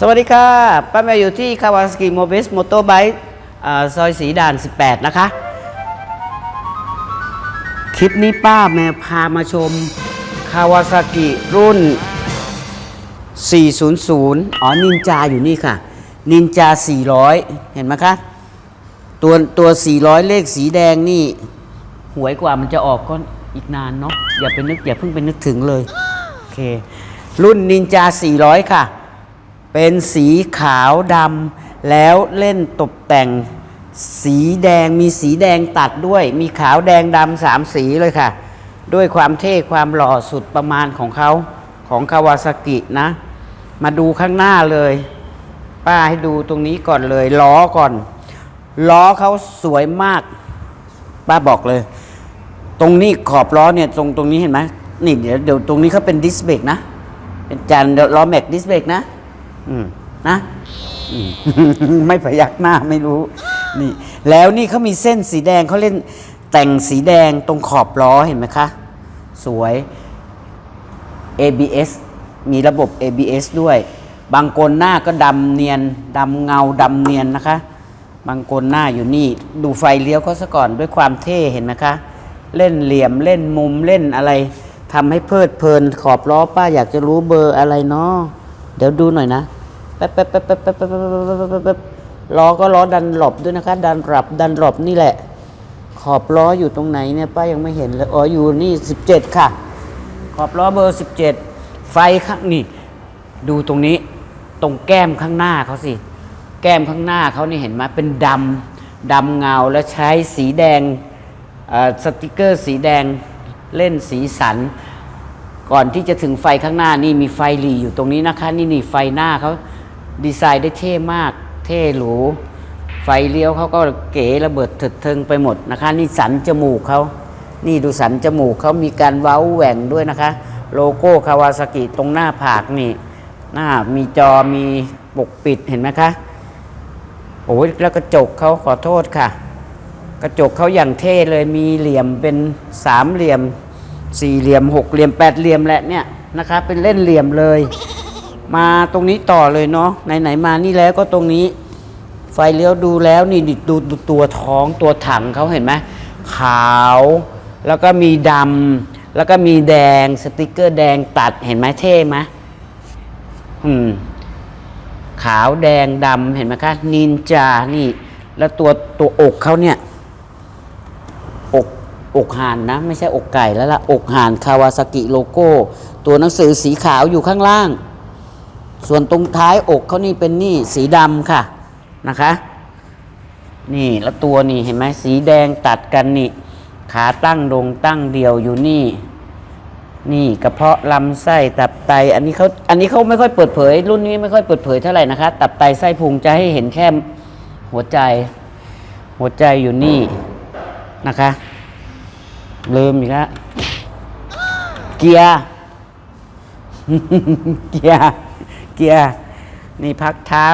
สวัสดีค่ะป้าแมวอยู่ที่คาวาสกิโมบิสมอเตอร์ไบค์ซอยสีด่าน 18 นะคะ คลิปนี้ป้าแมวพามาชมคาวาซากิรุ่น 400 อ๋อ นินจาอยู่นี่ค่ะ นินจา 400 เห็นไหมคะ ตัวตัว 400 เลขสีแดงนี่ หวยกว่ามันจะออกก็อีกนานเนาะอย่าไปนึก อย่าเพิ่งไปนึกถึงเลย โอเค รุ่นนินจา 400 ค่ะ เป็นสีขาวดำแล้วเล่นตกแต่ง สีแดงมีสีแดงตัดด้วย มีขาวแดงดำสามสีเลยค่ะ ด้วยความเท่ความหล่อสุดประมาณของเขาของคาวาซากินะ มาดูข้างหน้าเลย ป้าให้ดูตรงนี้ก่อนเลยล้อก่อน ล้อเขาสวยมาก ป้าบอกเลย ตรงนี้ขอบล้อเนี่ยตรงตรงนี้เห็นไหมนี่เดี๋ยวเดี๋ยวตรงนี้เขาเป็นดิสเบรกนะ เป็นจานล้อแม็กดิสเบรกนะ นะอืมไม่พยักหน้าไม่รู้ นี่ แล้วนี่เขามีเส้นสีแดงเขาเล่นแต่งสีแดงตรงขอบล้อเห็นไหมคะ สวย ABS มีระบบ ABS ด้วย บางกลหน้าก็ดำเนียนดำเงาดำเนียนนะคะ บางกลหน้าอยู่นี่ ดูไฟเลี้ยวเขาซะก่อนด้วยความเท่เห็นไหมคะ เล่นเหลี่ยมเล่นมุมเล่นอะไรทำให้เพลิดเพลินขอบล้อป้าอยากจะรู้เบอร์อะไรเนาะเดี๋ยวดูหน่อยนะ แป๊บแป๊บแป๊บแป๊บแป๊บแป๊บแป๊บล้อก็ล้อดันหลบด้วยนะคะ ดันหลับดันหลบนี่แหละ ขอบล้ออยู่ตรงไหนเนี่ยป้ายังไม่เห็นเลยอ๋ออยู่นี่สิบเจ็ดค่ะ ขอบล้อเบอร์สิบเจ็ดไฟข้างนี่ ดูตรงนี้ ตรงแก้มข้างหน้าเขาสิ แก้มข้างหน้าเขานี่เห็นไหมเป็นดำดำเงาแล้วใช้สีแดงสติกเกอร์สีแดงเล่นสีสัน ก่อนที่จะถึงไฟข้างหน้านี่มีไฟหลีอยู่ตรงนี้นะคะ นี่นี่ไฟหน้าเขา ดีไซน์ได้เท่มาก เท่หรู ไฟเลี้ยวเขาก็เก๋ระเบิดถึดเทิงไปหมดนะคะ นี่สันจมูกเขา นี่ดูสันจมูกเขามีการเว้าแหว่งด้วยนะคะ โลโก้คาวาซากิตรงหน้าผากนี่ หน้ามีจอมีปกปิดเห็นไหมคะโอ้ยแล้วกระจกเขาขอโทษค่ะ กระจกเขาอย่างเท่เลยมีเหลี่ยมเป็นสามเหลี่ยมสี่เหลี่ยมหกเหลี่ยมแปดเหลี่ยมแหละเนี่ยนะคะ เป็นเล่นเหลี่ยมเลย มาตรงนี้ต่อเลยเนาะไหนๆมานี่แล้วก็ตรงนี้ ไฟเลี้ยวดูแล้วนี่ดูดูตัวท้องตัวถังเขาเห็นไหมขาว แล้วก็มีดำแล้วก็มีแดงสติกเกอร์แดงตัดเห็นไหมเท่ไหมอืมขาวแดงดำเห็นไหมคะนินจานี่ แล้วตัวตัวอกเขาเนี่ย อกอกห่านนะ ไม่ใช่อกไก่แล้วล่ะ อกห่านคาวาซากิโลโก้ ตัวหนังสือสีขาวอยู่ข้างล่าง ส่วนตรงท้ายอกเขานี่เป็นนี่สีดำค่ะนะคะ นี่แล้วตัวนี่เห็นไหมสีแดงตัดกันนี่ ขาตั้งดงตั้งเดียวอยู่นี่ นี่กระเพาะลำไส้ตับไต อันนี้เขาอันนี้เขาไม่ค่อยเปิดเผย รุ่นนี้ไม่ค่อยเปิดเผยเท่าไหร่นะคะ ตับไตไส้พุงจะให้เห็นแค่หัวใจ หัวใจอยู่นี่นะคะลืมอีกแล้วเกียร์ เกียร์ เกียร์ นี่พักเท้า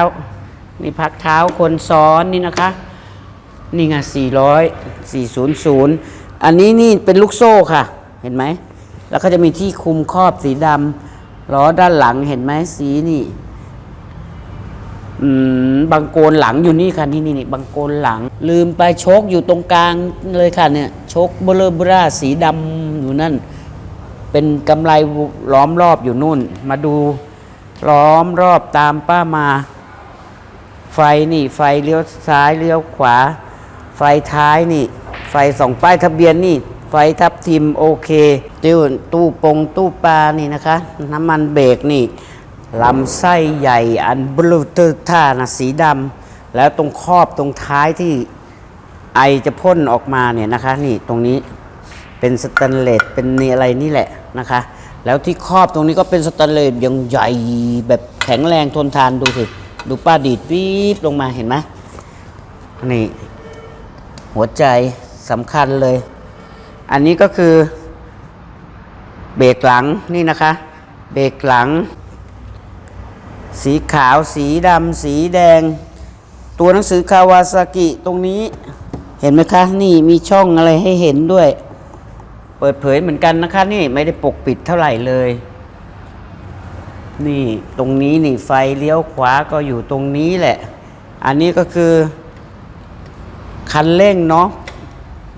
นี่พักเท้าคนซ้อนนี่นะคะ นี่ไง400 400อันนี้นี่เป็นลูกโซ่ค่ะ เห็นไหม แล้วก็จะมีที่คุมครอบสีดำล้อด้านหลังเห็นไหมสีนี่บังโกนหลังอยู่นี่ค่ะนี่นี่นี่บังโกนหลัง ลืมไปโชคอยู่ตรงกลางเลยค่ะเนี่ยโชคเบลเบราสีดำอยู่นั่น เป็นกำไรล้อมรอบอยู่นู่น มาดู ล้อมรอบตามป้ามา ไฟนี่ ไฟเลี้ยวซ้ายเลี้ยวขวา ไฟท้ายนี่ ไฟสองป้ายทะเบียนนี่ ไฟทับทิมโอเคตู้ตู้ปงตู้ปลานี่นะคะ น้ำมันเบรกนี่ลำไส้ใหญ่อันบลูทูธท่านะสีดำแล้วตรงครอบตรงท้ายที่ไอจะพ่นออกมาเนี่ยนะคะ นี่ตรงนี้เป็นสแตนเลสเป็นนี่อะไรนี่แหละนะคะ แล้วที่ครอบตรงนี้ก็เป็นสแตนเลสอยังใหญ่แบบแข็งแรงทนทานดูสิ ดูป้าดีดปี๊บลงมาเห็นไหมนี่ หัวใจสำคัญเลย อันนี้ก็คือ เบรกหลังนี่นะคะ เบรกหลัง สีขาวสีดำสีแดง ตัวหนังสือคาวาซากิตรงนี้ เห็นไหมคะ นี่มีช่องอะไรให้เห็นด้วย เปิดเผยเหมือนกันนะคะ นี่ไม่ได้ปกปิดเท่าไหร่เลย นี่ตรงนี้นี่ไฟเลี้ยวขวาก็อยู่ตรงนี้แหละ อันนี้ก็คือ คันเร่งเนาะ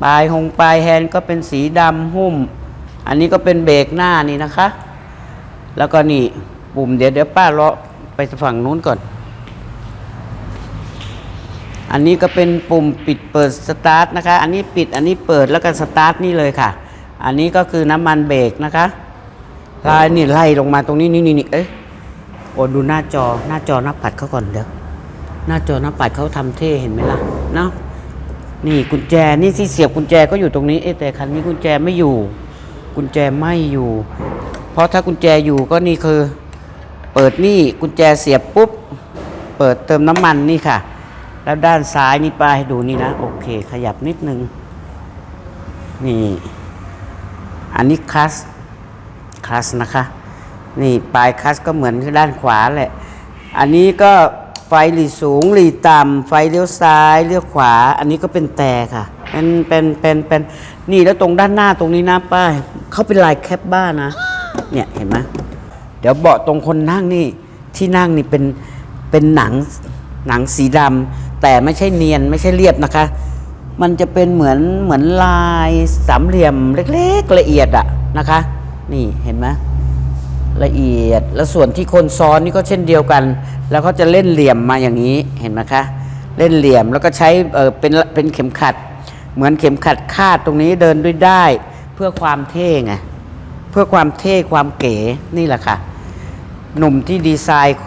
ปลายหงปลายแฮนด์ก็เป็นสีดำหุ้ม อันนี้ก็เป็นเบรกหน้านี่นะคะ แล้วก็นี่ปุ่มเดี๋ยวเดี๋ยวป้าเลาะไปฝั่งนู้นก่อน อันนี้ก็เป็นปุ่มปิดเปิดสตาร์ทนะคะ อันนี้ปิดอันนี้เปิดแล้วก็สตาร์ทนี่เลยค่ะ อันนี้ก็คือน้ำมันเบรกนะคะลายนี่ไล่ลงมาตรงนี้นี่นี่นี่เอ้ยโอ้ดูหน้าจอหน้าจอหน้าปัดเขาก่อนเดี๋ยวหน้าจอหน้าปัดเขาทำเท่เห็นไหมล่ะเนาะนี่กุญแจนี่ที่เสียบกุญแจก็อยู่ตรงนี้เอ๊ะแต่คันนี้กุญแจไม่อยู่ กุญแจไม่อยู่ เพราะถ้ากุญแจอยู่ก็นี่คือ เปิดนี่กุญแจเสียบปุ๊บเปิดเติมน้ำมันนี่ค่ะ แล้วด้านซ้ายนี่ป้าให้ดูนี่นะ โอเค ขยับนิดนึงนี่ อันนี้คลัสคลัสนะคะ นี่ปลายคลัสก็เหมือนด้านขวาแหละ อันนี้ก็ไฟหลีสูงหลีต่ำไฟเลี้ยวซ้ายเลี้ยวขวา อันนี้ก็เป็นแต่ค่ะเป็นเป็นเป็นเป็นนี่แล้วตรงด้านหน้าตรงนี้นะป้ายเขาเป็นลายแคปบ้านะ เนี่ยเห็นไหมเดี๋ยวเบาะตรงคนนั่งนี่ที่นั่งนี่เป็นเป็นหนังหนังสีดำแต่ไม่ใช่เนียนไม่ใช่เรียบนะคะ มันจะเป็นเหมือนเหมือนลายสามเหลี่ยมเล็กๆละเอียดอะนะคะ นี่เห็นไหมละเอียดแล้วส่วนที่คนซ้อนนี่ก็เช่นเดียวกัน แล้วเขาจะเล่นเหลี่ยมมาอย่างนี้เห็นไหมคะ เล่นเหลี่ยมแล้วก็ใช้เออเป็นเป็นเข็มขัด เหมือนเข็มขัดคาดตรงนี้เดินด้วยได้ เพื่อความเท่ไงเพื่อความเท่ความเก๋นี่แหละค่ะ หนุ่มที่ดีไซน์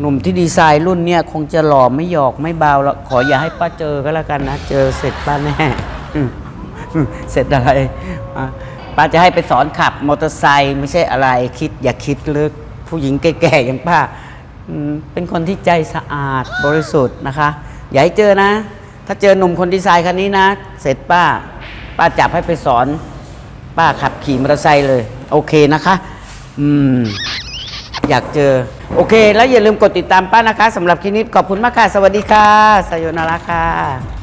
หนุ่มที่ดีไซน์รุ่นเนี้ยคงจะหล่อไม่หยอกไม่เบาแล้วขออย่าให้ป้าเจอก็แล้วกันนะ เจอเสร็จป้าแน่อืมอืมเสร็จอะไรอะป้าจะให้ไปสอนขับมอเตอร์ไซค์ไม่ใช่อะไรคิดอย่าคิดลึกผู้หญิงแก่ๆอย่างป้าอืมเป็นคนที่ใจสะอาดบริสุทธิ์นะคะ อย่าให้เจอนะ ถ้าเจอหนุ่มคนดีไซน์คันนี้นะ เสร็จป้า ป้าจับให้ไปสอน ป้าขับขี่มอเตอร์ไซค์เลย โอเคนะคะ อืม อยากเจอ โอเค แล้วอย่าลืมกดติดตามป้านะคะสำหรับคลิปนี้ขอบคุณมากค่ะ สวัสดีค่ะสายนาราค่ะ